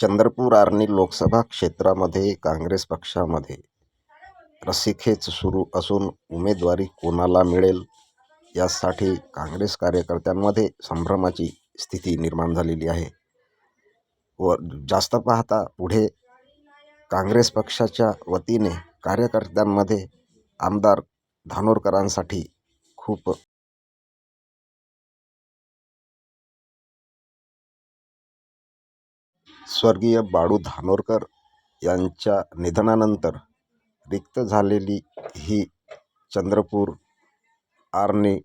चंद्रपूर आर्णी लोकसभा क्षेत्रामध्ये काँग्रेस पक्षामध्ये रस्सीखेच सुरू असून उमेदवारी कोणाला मिळेल यासाठी काँग्रेस कार्यकर्त्यांमध्ये संभ्रमाची स्थिती निर्माण झालेली आहे. व जास्त पाहता पुढे काँग्रेस पक्षाच्या वतीने कार्यकर्त्यांमध्ये आमदार धानोरकरांसाठी खूप स्वर्गीय बाळू धानोरकर यांच्या निधनानंतर रिक्त झालेली ही चंद्रपूर आर्णी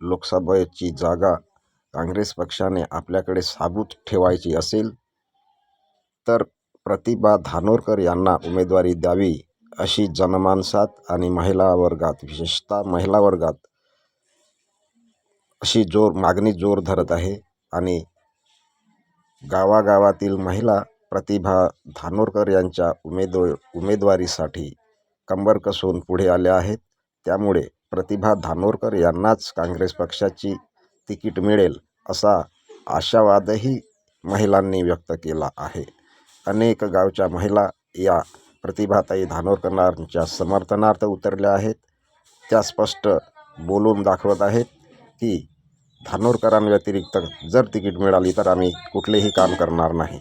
लोकसभेची जागा काँग्रेस पक्षाने आपल्याकडे साबूत ठेवायची असेल तर प्रतिभा धानोरकर यांना उमेदवारी द्यावी अशी जनमानसात आणि महिला वर्गात विशेषतः महिला वर्गात अशी जोर मागणी जोर धरत आहे आणि गावागावातील महिला प्रतिभा धानोरकर यांच्या उमेद उमेदवारीसाठी कंबर कसून पुढे आल्या आहेत. त्यामुळे प्रतिभा धानोरकर यांनाच काँग्रेस पक्षाची तिकीट मिळेल असा आशावादही महिलांनी व्यक्त केला आहे. अनेक गावच्या महिला या प्रतिभाताई धानोरकरांच्या समर्थनार्थ उतरल्या आहेत. त्या स्पष्ट बोलून दाखवत आहेत की धानोरकरांव्यतिरिक्त जर तिकीट मिळाली तर आम्ही कुठलेही काम करणार नाही.